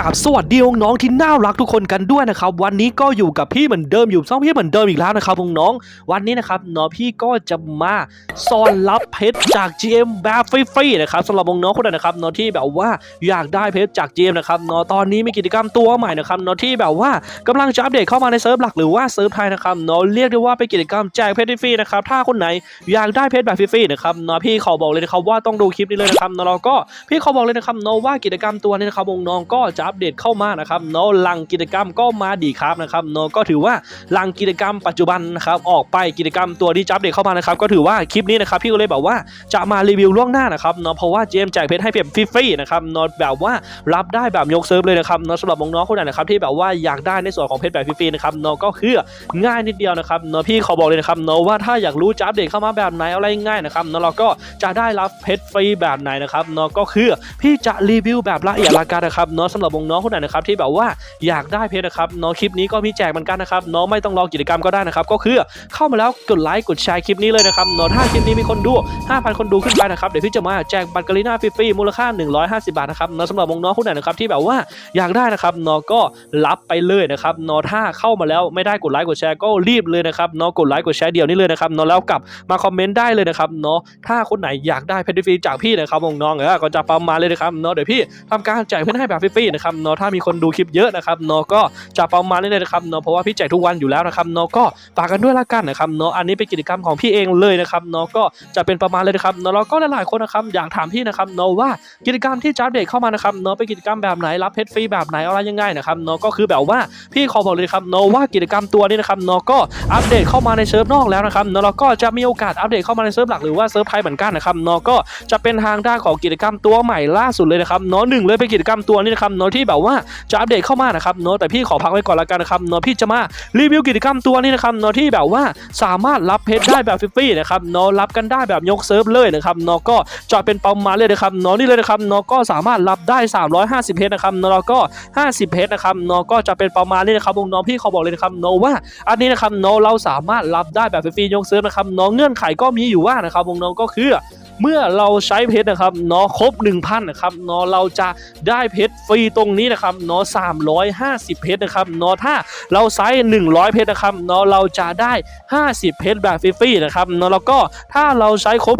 กับสวัสดีน้องๆที่น่ารักทุกคนกันด้วยนะครับ วันนี้ก็อยู่กับพี่เหมือนเดิมอยู่ช่องพี่เหมือนเดิมอีกแล้วนะครับน้องๆวันนี้นะครับน้องพี่ก็จะมาซ่อนรับเพชรจาก GM แบบฟรีๆนะครับสำหรับน้องๆคนไหนนะครับน้องที่แบบว่าอยากได้เพชรจาก GM นะครับน้องตอนนี้มีกิจกรรมตัวใหม่นะครับน้องที่แบบว่ากำลังจะอัปเดตเข้ามาในเซิร์ฟหลักหรือว่าเซิร์ฟไทยนะครับน้องเรียกได้ว่าเป็นกิจกรรมแจกเพชรฟรีนะครับถ้าคนไหนอยากได้เพชรแบบฟรีๆนะครับน้องพี่ขอบอกเลยนะครับว่าต้องดูคลิปนี้เลยนะครับน้องก็พี่ขาบอกเลยนะครับเนาะว่ากิจกรรมตัวนี้นะครับน้องก็จะอัปเดตเข้ามานะครับเนาะหลังกิจกรรมก็มาดีครับนะครับเนาะก็ถือว่าหลังกิจกรรมปัจจุบันนะครับออกไปกิจกรรมตัวที่จะอัปเดตเข้ามานะครับก็ถือว่าคลิปนี้นะครับพี่ก็เลยบอกว่าจะมารีวิวล่วงหน้านะครับเนาะเพราะว่าเจมแจกเพชรให้เพียบฟรีๆนะครับเนาะแบบว่ารับได้แบบยกเซิร์ฟเลยนะครับเนาะสำหรับน้องๆคนไหนนะครับที่แบบว่าอยากได้ในส่วนของเพชรแบบฟรีๆนะครับเนาะก็คือง่ายนิดเดียวนะครับเนาะพี่ขอบอกเลยนะครับเนาะว่าถ้าอยากรู้จะอัปเดตเข้ามาแบบไหนอะไรง่ายนะครับเนาะเราก็จะได้รับเพชรฟรีแบบไหนนะครับเนาะก็คือพี่จะรีวิวแบบละเอียดละกันนะครับเนาะสำหรับวงน้องคนไหนนะครับที่แบบว่าอยากได้เพชรนะครับเนาะคลิปนี้ก็มีแจกเหมือนกันนะครับเนาะไม่ต้องรอกิจกรรมก็ได้นะครับก็คือเข้ามาแล้วกดไลค์กดแชร์คลิปนี้เลยนะครับเนาะถ้าคลิปนี้มีคนดู 5,000 คนดูขึ้นไปนะครับเดี๋ยวพี่จะมาแจกบัตรกาลิน่าฟรีๆมูลค่า 150 บาทนะครับเนาะสำหรับวงน้องคนไหนนะครับที่แบบว่าอยากได้นะครับเนาะก็รับไปเลยนะครับเนาะถ้าเข้ามาแล้วไม่ได้กดไลค์กดแชร์ก็รีบเลยนะครับเนาะกดไลค์กดแชร์เดี๋ยวนี้เลยนะครับเนาะแล้วกลับมาคอมเมนต์ได้เลยนะครับเนาะถ้าคนไหนอยากได้เพชรฟรีจากพี่นะครับวงน้องเออก็จะประมาณเลยนะครับเนาะเดี๋ยวพี่ทำการแจกเพื่อให้แบบฟรีๆนะครับเนาะถ้ามีคนดูคลิปเยอะนะครับเนาะก็จะประมาณนี้เลยนะครับเนาะเพราะว่าพี่แจกทุกวันอยู่แล้วนะครับเนาะก็ฝากกันด้วยละกันนะครับเนาะอันนี้เป็นกิจกรรมของพี่เองเลยนะครับเนาะก็จะเป็นประมาณเลยนะครับเนาะแล้วก็หลายๆคนนะครับอยากถามพี่นะครับเนาะว่ากิจกรรมที่จะอัปเดตเข้ามานะครับเนาะเป็นกิจกรรมแบบไหนรับเพชรฟรีแบบไหนอะไรยังไงนะครับเนาะก็คือแบบว่าพี่ขอบอกเลยครับเนาะว่ากิจกรรมตัวนี้นะครับเนาะก็อัปเดตเข้ามาในเซิร์ฟนอกแล้วนะครับเนาะแล้วก็จะมีโอกาสอัปเดตเข้ามาในเซิร์ฟหลักหรือว่าเซิร์ฟไทยเหมือนกันนะครับเนาะก็จะเป็นทางด้านของกิจกรรมตัวใหม่ล่าสุดเลยนะครับเนาะหนึ่งเลยเป็นกิจกรรมตัวนี้นะครับเนาะที่แบบว่าจะอัปเดตเข้ามานะครับเนาะแต่พี่ขอพักไว้ก่อนละกันนะครับเนาะพี่จะมารีวิวกิจกรรมตัวนี้นะครับเนาะที่แบบว่าสามารถรับเพชรได้แบบฟรีๆนะครับเนาะรับกันได้แบบยกเซิร์ฟเลยนะครับเนาะก็จะเป็นประมาณเลยนะครับเนาะนี่เลยนะครับเนาะก็สามารถรับได้ 350เพชรนะครับเนาะแล้วก็ 50เพชรนะครับเนาะก็จะเป็นประมาณนี้นะครับวงน้องพี่ขาบอกเลยนะครับเนาะว่า อันนี้นะครับเนาะเราสามารถรับได้แบบฟรีๆยกเซิร์ฟนะครับเนาะเงื่อนไขก็มีอยู่ว่านะครับวงน้องก็คือ เมื่อเราใช้เพชรนะครับเนาะครบ 1,000นะครับเนาะเราจะได้เพชรฟรีตรงนี้นะครับเนาะ350 เพชรนะครับเนาะถ้าเราใช้100 เพชรนะครับเนาะเราจะได้ 50 เพชรแบบฟรีๆนะครับเนาะแล้วก็ถ้าเราใช้ครบ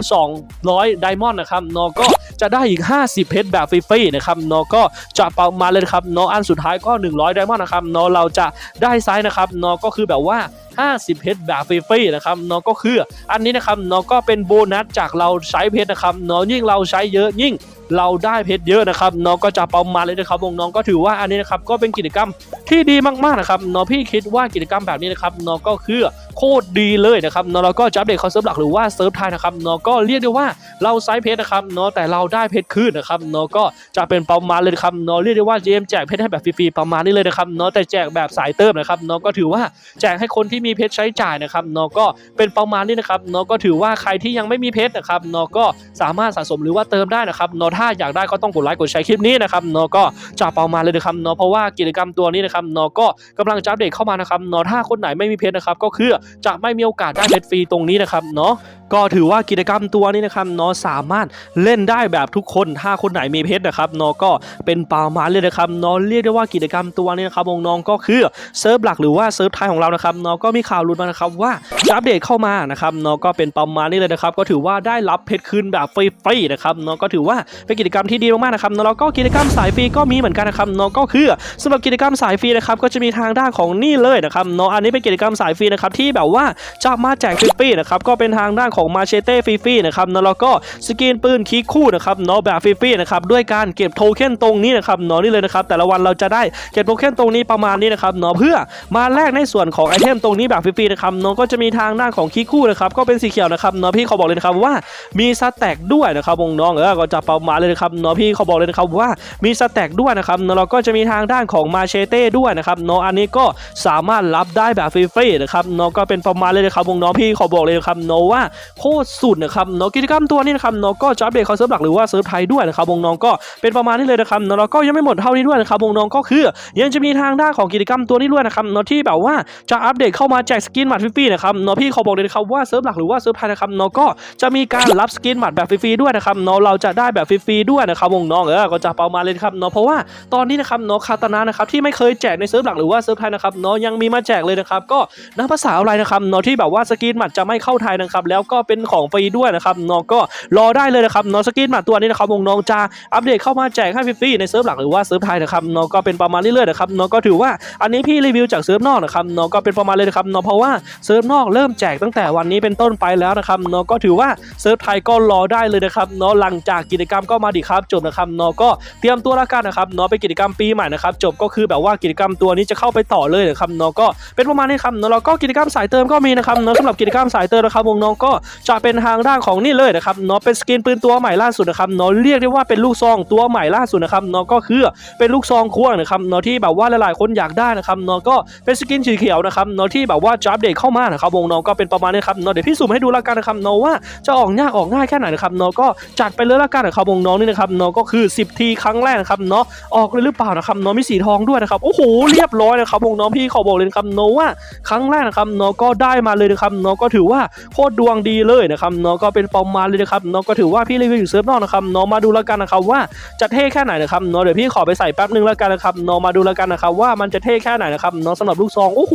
200ไดมอนด์นะครับเนาะก็จะได้อีก 50 เพชรแบบฟรีๆนะครับเนาะก็จะประมาณเลยครับเนาะอันสุดท้ายก็ 100 ไดมอนด์นะครับเนาะเราจะได้ไซส์นะครับเนาะก็คือแบบว่า 50 เพชรแบบฟรีๆนะครับเนาะก็คือ อันนี้นะครับเนาะก็เป็นโบนัสจากเราใช้เพชรนะครับเนาะยิ่งเราใช้เยอะยิ่งเราได้เพชรเยอะนะครับน้องก็จะประมาณเลยนะครับวงน้องก็ถือว่าอันนี้นะครับก็เป็นกิจกรรมที่ดีมากๆนะครับน้องพี่คิดว่ากิจกรรมแบบนี้นะครับน้องก็คือ โคตรดีเลยนะครับเนาะเราก็จะอัปเดตเขาเซิร์ฟหลักหรือว่าเซิร์ฟไทยนะครับเนาะก็เรียกได้ว่าเราไซส์เพชรนะครับเนาะแต่เราได้เพชรคืนนะครับเนาะก็จะเป็นประมาณเลยนะครับเนาะเรียกได้ว่าเจมแจกเพชรให้แบบฟรีๆประมาณนี้เลยนะครับเนาะแต่แจกแบบสายเติมนะครับเนาะก็ถือว่าแจกให้คนที่มีเพชรใช้จ่ายนะครับเนาะก็เป็นประมาณนี้นะครับเนาะก็ถือว่าใครที่ยังไม่มีเพชรนะครับเนาะก็สามารถสะสมหรือว่าเติมได้นะครับเนาะถ้าอยากได้ก็ต้องกดไลค์กดแชร์คลิปนี้นะครับเนาะก็จะประมาณเลยนะครับเนาะเพราะว่ากิจกรรมตัวนี้นะครับเนาะก็กำลังจะอัปเดตเข้ามานะครับเนาะถ้าคนไหนไม่มีเพชรนะครับก็คือจะไม่มีโอกาสได้เพชรฟรีตรงนี้นะครับเนาะ ก็ถือว่ากิจกรรมตัวนี้นะครับเนาะสามารถเล่นได้แบบทุกคน ถ้าคนไหนมีเพชรนะครับเนาะก็เป็นประมาเลยนะครับเนาะเรียกได้ว่ากิจกรรมตัวนี้นะครับองน้องก็คือเซิร์ฟหลักหรือว่าเซิร์ฟไทยของเรานะครับเนาะก็มีข่าวรุนมานะครับว่าอัปเดตเข้ามานะครับเนาะก็เป็นประมาณนี้เลยนะครับ ก็ถือว่าได้รับเพชรคืนแบบฟรีๆนะครับเนาะก็ถือว่าเป็นกิจกรรมที่ดีมากๆนะครับเนาะแล้วก็กิจกรรมสายฟรีก็มีเหมือนกันนะครับเนาะก็คือสำหรับกิจกรรมสายฟรีนะครับก็จะมีทางด้านของนี่เลยนะครับเนาะอันนี้เป็นกิจกรรมสายฟรีนะครับที่แบบว่าจะมาแจกฟรีๆนะครับก็เป็นทางด้านของมาเชเต้ฟรีๆนะครับนะแล้วก็สกินปืนคีคู่นะครับเนาะแบบฟรีๆนะครับด้วยการเก็บโทเค็นตรงนี้นะครับเนาะนี่เลยนะครับแต่ละวันเราจะได้เก็บโทเค็นตรงนี้ประมาณนี้นะครับเนาะเพื่อมาแลกในส่วนของไอเทมตรงนี้แบบฟรีๆนะครับเนาะก็จะมีทางด้านของคีคู่นะครับก็เป็นสีเขียวนะครับเนาะพี่เขาบอกเลยนะครับว่ามีสแต็กด้วยนะครับวงน้องเออก็จะประมาณเลยนะครับเนาะพี่เขาบอกเลยนะครับว่ามีสแต็กด้วยนะครับเนาะเราก็จะมีทางด้านของมาเชเต้ด้วยนะครับเนาะอันนี้ก็สามารถรับได้แบบฟรีๆนะครับเนาะก็เป็นประมาณเลยนะครับวงน้องพี่เขาบอกเลยนะครับเนาะว่าโคตรสุดนะครับเนาะกิจกรรมตัวนี้นะครับเนาะก็จะอัปเดตเขาเซิร์ฟหลักหรือว่าเซิร์ฟไทยด้วยนะครับวงน้องก็เป็นประมาณนี้เลยนะครับเนาะแล้วก็ยังไม่หมดเท่านี้ด้วยนะครับวงน้องก็คือ ยังจะมีทางด้านของกิจกรรมตัวนี้ด้วยนะครับเนาะที่แบบว่าจะอัปเดตเข้ามาแจกสกินบัตรฟรีๆนะครับเนาะพี่เขอบอกเลยนะครับว่าเซิร์ฟหลักหรือว่าเซิร์ฟไทยนะครับเนาะก็จะมีการรับสกินบัตรแบบฟรีๆด้วยนะครับเนาะเราจะได้แบบฟรีๆด้วยนะครับวงน้องเออก็จะประมาณเลยครับเนาะเพราะว่าตอนนี้นะครับเนาะคาตานะนะครับที่ไม่เคยแจกในเซิร์ฟหลักหรือว่าเซิร์ฟไทยนะครับเนาะยังมีมาแจกเลยนะครับก็นับภาษาอะไรนะครับเนาะที่แบบว่าสกินบัตรจะไม่เข้าไทยนะครับแล้วก็็เป็นของฟรีด้วยนะครับเนาะก็รอได้เลยนะครับเนาะสกินบัตรตัวนี้นะครับวงน้องจะอัปเดตเข้ามาแจกให้ฟรีในเซิร์ฟหลักหรือว่าเซิร์ฟไทยนะครับเนาะก็เป็นประมาณนี้เลยนะครับเนาะก็ถือว่าอันนี้พี่รีวิวจากเซิร์ฟนอกนะครับเนาะก็เป็นประมาณเลยนะครับเนาะเพราะว่าเซิร์ฟนอกเริ่มแจกตั้งแต่วันนี้เป็นต้นไปแล้วนะครับเนาะก็ถือว่าเซิร์ฟไทยก็รอได้เลยนะครับเนาะหลังจากกิจกรรมก็มาดีครับจบนะครับเนาะก็เตรียมตัวแล้วกันนะครับเนาะเป็นกิจกรรมปีใหม่นะครับจบก็คือแบบว่ากิจกรรมตัวนี้จะเข้าไปต่อเลยนะครับเนาะก็เป็นประมาณนี้ครับนาะแล้วก็กิจกรรมสายเติมก็มีนะครับเนาะสำหรับกิจกรรมสายเติมนะครับวงน้องก็จะเป็นทางด้านของนี่เลยนะครับเนาะเป็นสกินปืนตัวใหม่ล่าสุดนะครับเนาะเรียกได้ว่าเป็นลูกซองตัวใหม่ล่าสุดนะครับเนาะก็คือเป็นลูกซองควงนะครับเนาะที่แบบว่าหลายๆคนอยากได้นะครับเนาะก็เป็นสกินสีเขียวนะครับเนาะที่แบบว่าจะอัปเดตเข้ามานะครับวงน้องก็เป็นประมาณนี้ครับเนาะเดี๋ยวพี่สุ่มให้ดูล้วกันนะครับเนาะว่าจะออกยากออกง่ายแค่ไหนนะครับเนาะก็จัดไปเลยล้วกันนะครับวงน้องนี่นะครับเนาะก็คือ 10 ทีครั้งแรกนะครับเนาะออกเลยหรือเปล่านะครับเนาะมีสีทองด้วยนะครับโอ้โหเรียบร้อยนะครับวงน้องพี่ขอบอกเลยนะครับเนาะว่าครั้งแรกนะครับเนาะก็ได้มาเลยนะครับเนาะก็ถือว่าโคตรดวงดีเลยนะครับเนาะก็เป็นประมาณเลยนะครับเนาะก็ถือว่าพี่รีวิวอยู่เซิร์ฟนอกนะครับเนาะมาดูแล้วกันนะครับว่าจะเท่แค่ไหนนะครับเนาะเดี๋ยวพี่ขอไปใส่แป๊บนึงแล้วกันนะครับเนาะมาดูแล้วกันนะครับว่ามันจะเท่แค่ไหนนะครับเนาะสำหรับลูกซองโอ้โห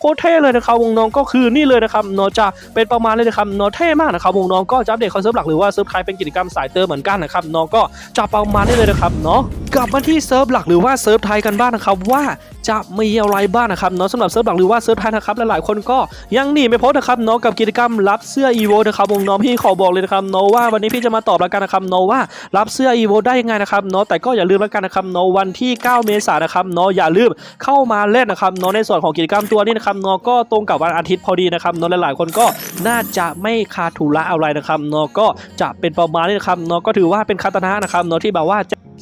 โคตรเท่เลยนะครับวงน้องก็คือนี่เลยนะครับเนาะจะเป็นประมาณเลยนะครับเนาะเท่มากนะครับวงน้องก็จะอัปเดตคอนเซิร์ฟหลักหรือว่าเซิร์ฟไทยเป็นกิจกรรมสายเติมเหมือนกันนะครับเนาะก็จะประมาณนี้เลยนะครับเนาะกลับมาที่เซิร์ฟหลักหรือว่าเซิร์ฟไทยกันบ้างนะครับว่าจะมีอะไรบ้างนะครับเนาะสำหรับเซิร์ฟหลักหรือว่าเซิร์ฟไทยนะครับหลายๆคนก็ยังหนีไม่พ้นนะครับเนาะกับกิจกรรมรับเสื้ออีโวนะครับวงน้องพี่ขอบอกเลยนะครับเนว่าวันนี้พี่จะมาตอบแล้วกันนะครับเนว่ารับเสื้ออีโวได้ยังไงนะครับเนแต่ก็อย่าลืมแล้วกันนะครับเนวันที่ 9 เมษายนนะครับเนอย่าลืมเข้ามาเล่นนะครับเนในส่วนของกิจกรรมตัวนี้นะครับเนก็ตรงกับวันอาทิตย์พอดีนะครับเนาะหลายๆ คนก็น่าจะไม่คาดทุระอะไรนะครับเนก็จะเป็นประมาณนี้นะครับเนก็ถือว่าเป็นคาตนะนะครับเนที่แบบว่า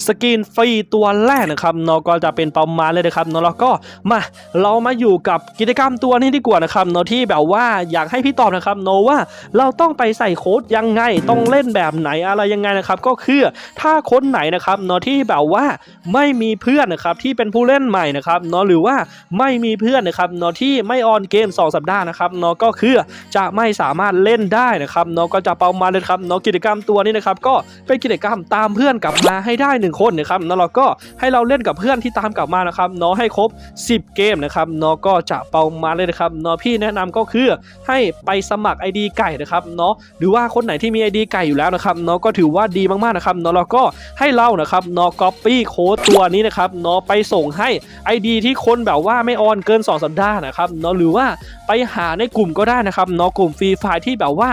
สกินฟรีตัวแรกนะครับเนาะก็จะเป็นประมาณเลยนะครับเนาะแล้วก็มาเรามาอยู่กับกิจกรรมตัวนี้ดีกว่านะครับเนาะที่แบบว่าอยากให้พี่ตอบนะครับเนาะว่าเราต้องไปใส่โค้ดยังไงต้องเล่นแบบไหนอะไรยังไงนะครับก็คือถ้าคนไหนนะครับเนาะที่แบบว่าไม่มีเพื่อนนะครับที่เป็นผู้เล่นใหม่นะครับเนาะหรือว่าไม่มีเพื่อนนะครับเนาะที่ไม่ออนเกม 2 สัปดาห์นะครับเนาะก็คือจะไม่สามารถเล่นได้นะครับเนาะก็จะประมาณเลยครับเนาะกิจกรรมตัวนี้นะครับก็เป็นกิจกรรมตามเพื่อนกลับมาให้ได้หนึ่ง1 คนนะครับแล้วเราก็ให้เราเล่นกับเพื่อนที่ตามกลับมานะครับเนาะให้ครบ 10 เกมนะครับเนาะก็จะเปามาเลยนะครับเนาะพี่แนะนำก็คือให้ไปสมัคร ID ไก่นะครับเนาะหรือว่าคนไหนที่มี ID ไก่อยู่แล้วนะครับเนาะก็ถือว่าดีมากๆนะครับเนาะแล้วก็ให้เรานะครับเนาะก๊อปปี้โค้ดตัวนี้นะครับเนาะไปส่งให้ ID ที่คนแบบว่าไม่ออนเกิน 2 สัปดาห์นะครับเนาะหรือว่าไปหาในกลุ่มก็ได้นะครับเนาะกลุ่มฟรีไฟล์ที่แบบว่า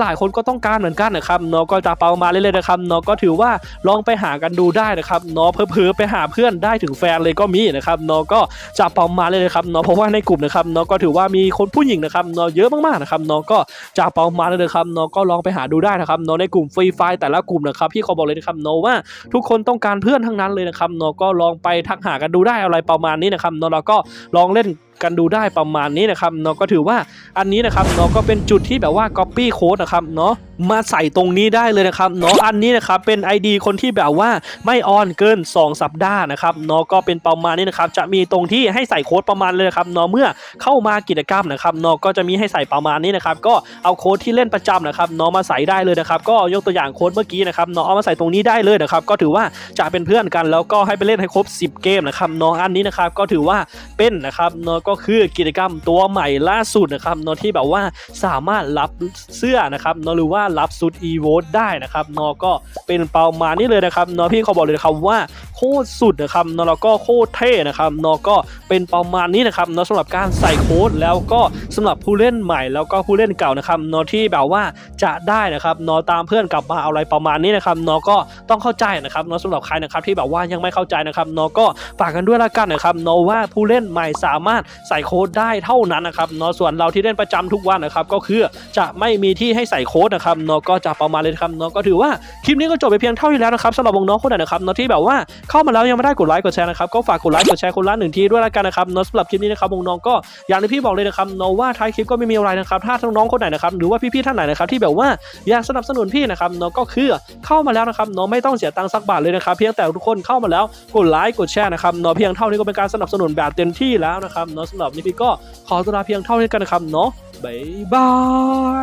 หลายๆคนก็ต้องการเหมือนกันนะครับเนาะก็จะเปามาเรื่อยๆนะครับเนาะก็ถือว่าลองไปหากันดูได้นะครับเนาะเผลอๆไปหาเพื่อนได้ถึงแฟนเลยก็มีนะครับเนาะก็จะเปามาเลยนะครับเนาะเพราะว่าในกลุ่มนะครับเนาะก็ถือว่ามีคนผู้หญิงนะครับเนาะเยอะมากๆนะครับเนาะก็จะเปามาเลยนะครับเนาะก็ลองไปหาดูได้นะครับเนาะในกลุ่มฟรีไฟล์แต่ละกลุ่มนะครับพี่ขอบอกเลยนะครับเนาะว่าทุกคนต้องการเพื่อนทั้งนั้นเลยนะครับเนาะก็ลองไปทักหากันดูได้อะไรประมาณนี้นะครับเนาะแล้วก็ลองเล่น กันดูได้ประมาณนี้นะครับเนาะก็ถือว่าอันนี้นะครับเนาะก็เป็นจุดที่แบบว่า Copy Code นะครับเนาะมาใส่ตรงนี้ได้เลยนะครับเนาะอันนี้นะครับเป็น ID คนที่แบบว่าไม่ออนเกิน 2 สัปดาห์นะครับเนาะก็เป็นประมาณนี้นะครับจะมีตรงที่ให้ใส่โค้ดประมาณเลยนะครับเนาะเมื่อเข้ามากิจกรรมนะครับเนาะก็จะมีให้ใส่ประมาณนี้นะครับก็เอาโค้ดที่เล่นประจำนะครับเนาะมาใส่ได้เลยนะครับก็ยกตัวอย่างโค้ดเมื่อกี้นะครับเนาะเอามาใส่ตรงนี้ได้เลยนะครับก็ถือว่าจะเป็นเพื่อนกันแล้วก็ให้ไปเล่นให้ครบ 10 เกมนะครับเนาะอันนี้นะครับก็ถือว่าเป็นนะครับเนาะก็คือกิจกรรมตัวใหม่ล่าสุดนะครับนาะที่แบบว่าสามารถรับเสื้อนะครับนาะหรือว่ารับสุดอีโวตได้นะครับนาะก็เป็นประมาณนี้เลยนะครับนาะพี่เขาบอกเลยนะครับว่าโคตรสุดนะครับนาะแล้วก็โคตรเท่นะครับนาะก็เป็นประมาณนี้นะครับนาะสำหรับการใส่โค้ดแล้วก็สำหรับผู้เล่นใหม่แล้วก็ผู้เล่นเก่านะครับนาะที่แบบว่าจะได้นะครับนาะตามเพื่อนกลับมาเอาอะไรประมาณนี้นะครับนาะก็ต้องเข้าใจนะครับนาะสำหรับใครนะครับที่แบบว่ายังไม่เข้าใจนะครับนาะก็ฝากกันด้วยละกันนะครับนาะว่าผู้เล่นใหม่สามารถใส่โค้ดได้เท่านั้นนะครับเนาะส่วนเราที่เล่นประจำทุกวันนะครับก็คือจะไม่มีที่ให้ใส่โค้ดนะครับเนาะก็จะประมาณเลยนะครับเนาะก็ถือว่าคลิปนี้ก็จบไปเพียงเท่านี้แล้วนะครับสำหรับวงน้องคนไหนนะครับเนาะที่แบบว่าเข้ามาแล้วยังไม่ได้กดไลค์กดแชร์นะครับก็ฝากกดไลค์กดแชร์คนละหนึ่งทีด้วยละกันนะครับเนาะสำหรับคลิปนี้นะครับวงน้องก็อย่างที่พี่บอกเลยนะครับเนาะว่าท้ายคลิปก็ไม่มีอะไรนะครับถ้าน้องคนไหนนะครับหรือว่าพี่ๆท่านไหนนะครับที่แบบว่าอยากสนับสนุนพี่นะครับเนาะก็คือเข้ามาแล้วนะครับเนาะไม่ต้องเสียตังค์สักบาทเลยนะครับเพียงแต่ทุกคนเข้ามาแล้วกดไลค์กดแชร์นะครับเนาะเพียงเท่านี้ก็เป็นการสนับสนุนแบบเต็มที่แล้วนะครับเนาะสำหรับนี้พี่ก็ขอตัวลาเพียงเท่านี้กันนะครับเนาะบ๊ายบา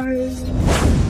ย